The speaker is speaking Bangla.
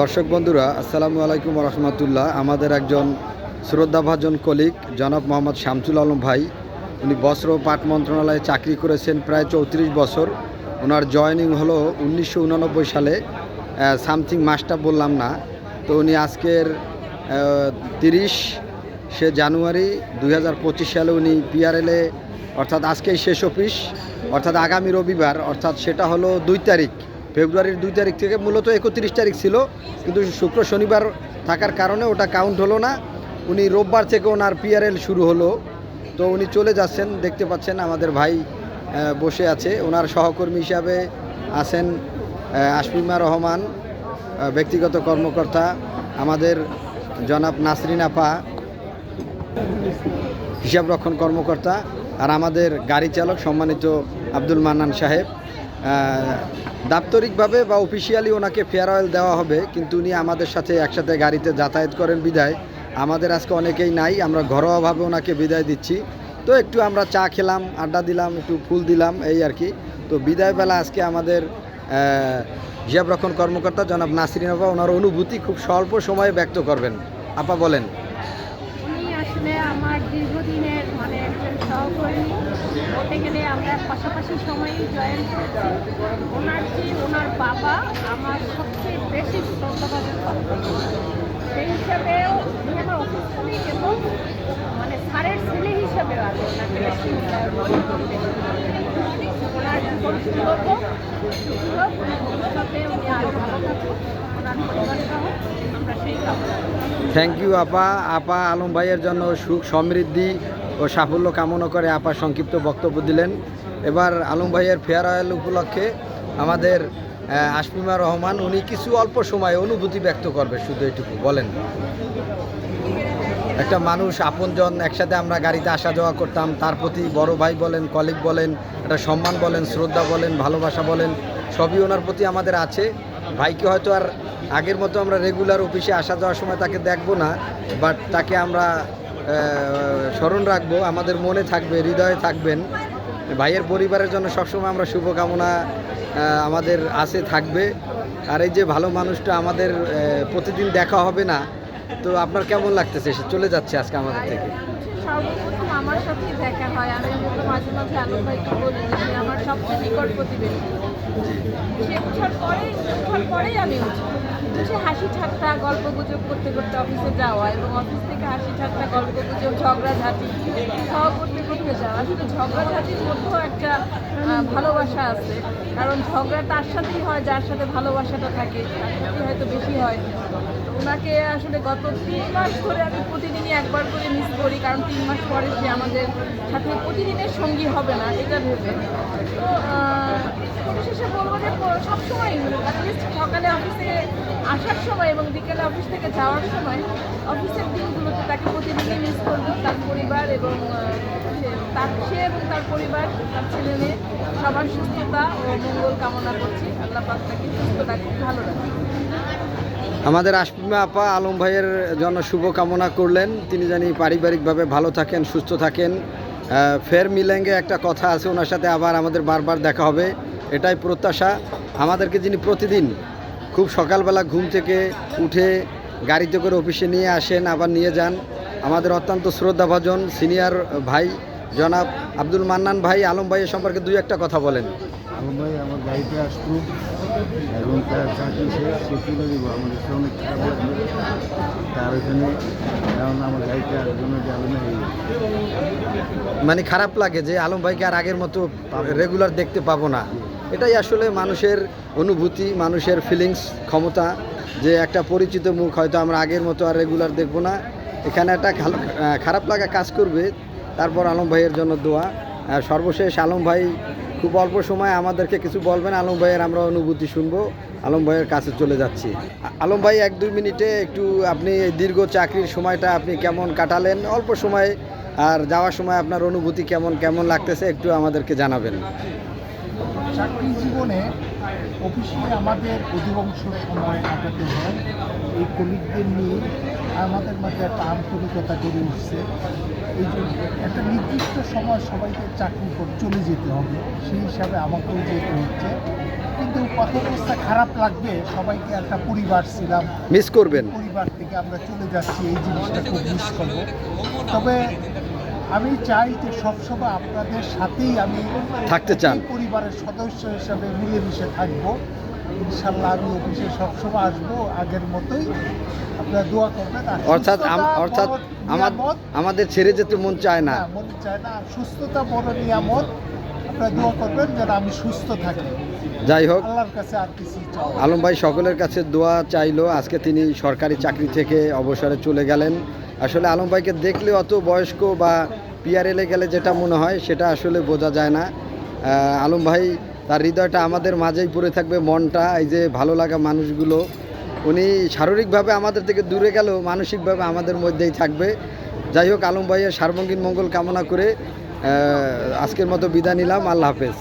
দর্শক বন্ধুরা, আসসালামু আলাইকুম রহমতুল্লাহ। আমাদের একজন শ্রদ্ধাভাজন কলিগ, জনাব মোহাম্মদ শামসুল আলম ভাই। উনি বস্ত্র পাট মন্ত্রণালয়ে চাকরি করেছেন প্রায় চৌত্রিশ বছর। ওনার জয়েনিং হলো উনিশশো উননব্বই সালে। সামথিং মাসটা বললাম না। তো উনি আজকের তিরিশ সে জানুয়ারি দু হাজার পঁচিশ সালে উনি পিআরএলে অর্থাৎ আজকেই শেষ অফিস, অর্থাৎ আগামী রবিবার, অর্থাৎ সেটা হলো দুই তারিখ। ফেব্রুয়ারির দুই তারিখ থেকে মূলত একত্রিশ তারিখ ছিল, কিন্তু শুক্র শনিবার থাকার কারণে ওটা কাউন্ট হলো না। উনি রোববার থেকে ওনার পিআরএল শুরু হলো। তো উনি চলে যাচ্ছেন, দেখতে পাচ্ছেন আমাদের ভাই বসে আছে। ওনার সহকর্মী হিসাবে আছেন আশমিমা রহমান ব্যক্তিগত কর্মকর্তা, আমাদের জনাব নাসরিন আপা হিসাবরক্ষণ কর্মকর্তা, আর আমাদের গাড়ি চালক সম্মানিত আব্দুল মান্নান সাহেব। দাপ্তরিকভাবে বা অফিসিয়ালি ওনাকে ফেয়ার অয়েল দেওয়া হবে, কিন্তু উনি আমাদের সাথে একসাথে গাড়িতে যাতায়াত করেন বিদায়। আমাদের আজকে অনেকেই নাই, আমরা ঘরোয়াভাবে ওনাকে বিদায় দিচ্ছি। তো একটু আমরা চা খেলাম, আড্ডা দিলাম, একটু ফুল দিলাম, এই আর কি। তো বিদায়বেলা আজকে আমাদের হিসাবরক্ষণ কর্মকর্তা জনাব নাসরিন আপা ওনার অনুভূতি খুব স্বল্প সময়ে ব্যক্ত করবেন। আপা বলেন। আসলে আমার দীর্ঘদিনের মানে একজন সহকর্মী, বলতে গেলে আমরা পাশাপাশি সময়েই জয়েন করেছি। ওনার যে ওনার বাবা আমার সবচেয়ে বেশি শ্রদ্ধাভাজন সেই হিসাবেও উনি আমার অফিস এবং মানে সারের ছেলে হিসাবেও আমি ওনাকে বেশি থ্যাংক ইউ আপা। আপা আলম ভাইয়ের জন্য সুখ, সমৃদ্ধি ও সাফল্য কামনা করে আপা সংক্ষিপ্ত বক্তব্য দিলেন। এবার আলম ভাইয়ের ফেয়ার অয়েল উপলক্ষে আমাদের আশমিমা রহমান, উনি কিছু অল্প সময় অনুভূতি ব্যক্ত করবে, শুধু এটুকু, বলেন। একটা মানুষ আপনজন, একসাথে আমরা গাড়িতে আসা যাওয়া করতাম, তার প্রতি বড় ভাই বলেন, কলিগ বলেন, একটা সম্মান বলেন, শ্রদ্ধা বলেন, ভালোবাসা বলেন, সবই ওনার প্রতি আমাদের আছে। ভাইকে হয়তো আর আগের মতো আমরা রেগুলার অফিসে আসা যাওয়ার সময় তাকে দেখব না, বাট তাকে আমরা স্মরণ রাখব, আমাদের মনে থাকবে, হৃদয়ে থাকবেন। ভাইয়ের পরিবারের জন্য সবসময় আমরা শুভকামনা আমাদের আছে, থাকবে। আর এই যে ভালো মানুষটা আমাদের প্রতিদিন দেখা হবে না, তো আপনার কেমন লাগতেছে? সে চলে যাচ্ছে আজকে আমাদের থেকে। আমার সাথে দেখা হয়। আমি মাঝে মাঝে আলম ভাইকে বলি আমার সবচেয়ে নিকট প্রতিবেশী। সে উঠার পরে উঠার পরেই আমি উঠি। উঠে হাসি ঠাট্টা, গল্প গুজব করতে করতে অফিসে যাওয়া এবং অফিস থেকে হাসি ঠাট্টা, গল্প গুজব ঝগড়াঝাটি সহ করতে করতে যাওয়া। আসলে ঝগড়াঝাটির মধ্যেও একটা ভালোবাসা আছে। কারণ ঝগড়া তার সাথেই হয়, যার সাথে ভালোবাসাটা থাকে, তার হয়তো বেশি হয়। ওনাকে আসলে গত তিন মাস ধরে আমি প্রতিদিনই একবার করে মিস করি, কারণ তিন মাস পরে সে আমাদের সাথে প্রতিদিনের সঙ্গী হবে না, এটা ভেবে। তো পরিশেষে বলব যে, সবসময় সকালে অফিসে আসার সময় এবং বিকেলে অফিস থেকে যাওয়ার সময় অফিসের দিনগুলোতে তাকে প্রতিদিনই মিস করব তার পরিবার এবং তার, সে এবং তার পরিবার, তার ছেলে মেয়ে, সবার সুস্থতা ও মঙ্গল কামনা করছি। আল্লাহ পাক তাকে সুস্থ রাখুক, ভালো রাখুক। আমাদের আশমিমা আপা আলম ভাইয়ের জন্য শুভ কামনা করলেন। তিনি জানি পারিবারিকভাবে ভালো থাকেন, সুস্থ থাকেন। ফের মিলেঙ্গে একটা কথা আছে, ওনার সাথে আবার আমাদের বারবার দেখা হবে। এটাই প্রত্যাশা। আমাদেরকে যিনি প্রতিদিন খুব সকালবেলা ঘুম থেকে উঠে গাড়িতে করে অফিসে নিয়ে আসেন আবার নিয়ে যান। আমাদের অত্যন্ত শ্রদ্ধাভাজন সিনিয়র ভাই জনাব আব্দুল মান্নান ভাই আলম ভাইয়ের সম্পর্কে দুই একটা কথা বলেন। আলম ভাই আমার গাড়িতে আসতো এবং তার চাকরি শেষ সে তুলে দিব? আমার কাছে অনেক খারাপ লাগবে। তার ওখানে কারণ আমার গাড়িতে আর জন্য যে আলম ভাই মানে খারাপ লাগে যে আলম ভাইকে আর আগের মতো রেগুলার দেখতে পাবো না। এটাই আসলে মানুষের অনুভূতি, মানুষের ফিলিংস ক্ষমতা, যে একটা পরিচিত মুখ হয়তো আমরা আগের মতো আর রেগুলার দেখব না। এখানে একটা খারাপ লাগা কাজ করবে। তারপর আলম ভাইয়ের জন্য দোয়া। আর সর্বশেষ আলম ভাই খুব অল্প সময় আমাদেরকে কিছু বলবেন, আলম ভাইয়ের আমরা অনুভূতি শুনব। আলম ভাইয়ের কাছে চলে যাচ্ছি। আলম ভাই, এক দুই মিনিটে একটু আপনি দীর্ঘ চাকরির সময়টা আপনি কেমন কাটালেন? অল্প সময় আর যাওয়ার সময় আপনার অনুভূতি কেমন কেমন লাগতেছে একটু আমাদেরকে জানাবেন। চাকরি জীবনে অফিসে আমাদের অধিকাংশ সময় কাটাতে হয়। এই কলিগদের নিয়ে আমাদের মাঝে একটা আন্তরিকতা গড়ে উঠছে। এই যে একটা নির্দিষ্ট সময় সবাইকে চাকরি করে চলে যেতে হবে সেই হিসাবে আমাকেও যেতে হচ্ছে। কিন্তু কত অবস্থা খারাপ লাগবে সবাইকে একটা পরিবার ছিলাম। মিস করবেন। পরিবার থেকে আমরা চলে যাচ্ছি এই জিনিসটা খুব মিস করব। তবে আমি চাই যে সবসময় আপনাদের সাথেই আমি থাকতে চান। পরিবারের সদস্য হিসাবে মিলেমিশে থাকব। ইনশাল্লাহ আমি অফিসে সবসময় আসব আগের মতোই আপনারা দোয়া করবেন অর্থাৎ অর্থাৎ আমার। আমাদের ছেড়ে যেতে মন চায় না। মন চায় না। সুস্থতা বড় নিয়ামত। আপনারা দোয়া করবেন যেন আমি সুস্থ থাকি। যাই হোক আল্লাহর কাছে আর কিছু চাও আলম ভাই সকলের কাছে দোয়া চাইলো। আজকে তিনি সরকারি চাকরি থেকে অবসরে চলে গেলেন। আসলে আলম ভাইকে দেখলে অত বয়স্ক বা পিআরএলে গেলে যেটা মনে হয়, সেটা আসলে বোঝা যায় না। আলম ভাই, তার হৃদয়টা আমাদের মাঝেই পড়ে থাকবে, মনটা, এই যে ভালো লাগা মানুষগুলো। উনি শারীরিকভাবে আমাদের থেকে দূরে গেলেও মানসিকভাবে আমাদের মধ্যেই থাকবে। যাই হোক, আলম ভাইয়ের সার্বঙ্গীন মঙ্গল কামনা করে আজকের মতো বিদায় নিলাম। আল্লাহ হাফেজ।